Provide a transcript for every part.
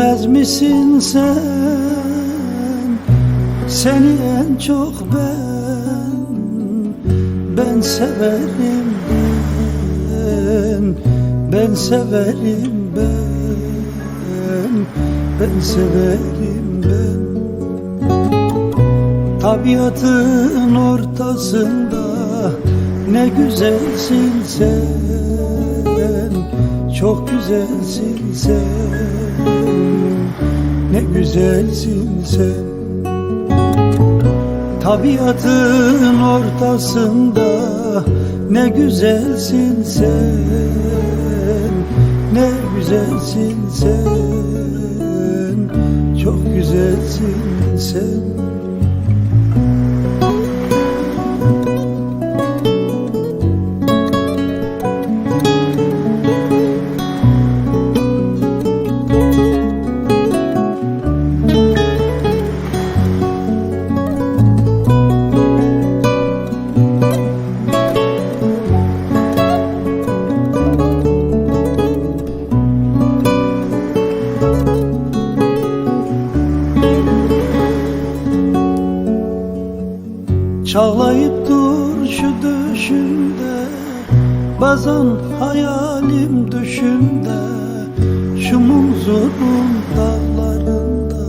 Bilmez misin sen? Seni en çok ben Ben severim ben Ben severim ben Ben severim ben. Tabiatın ortasında Ne güzelsin sen Çok güzelsin sen güzelsin sen. Tabiatın ortasında Ne güzelsin sen. Ne güzelsin sen. Çok güzelsin sen Çağlayıp dur şu düşümde Bazen hayalim düşümde Şu muzurun dağlarında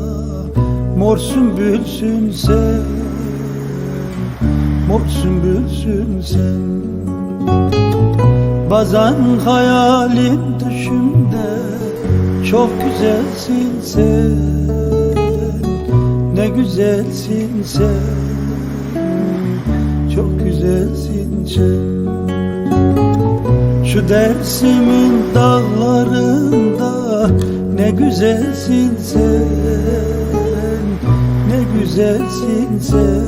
Mor sümbülsün sen Mor sümbülsün sen Bazen hayalim düşümde Çok güzelsin sen Ne güzelsin sen çok güzelsin sen. Şu Dersim'in dağlarında Ne güzelsin sen. Ne güzelsin sen.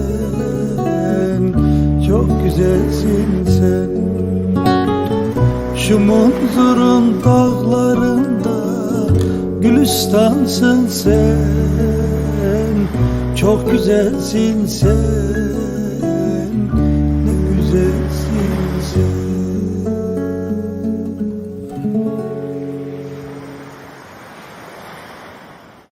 Çok güzelsin sen. Şu Munzur'un dağlarında Gülistansın sen. Çok güzelsin sen This.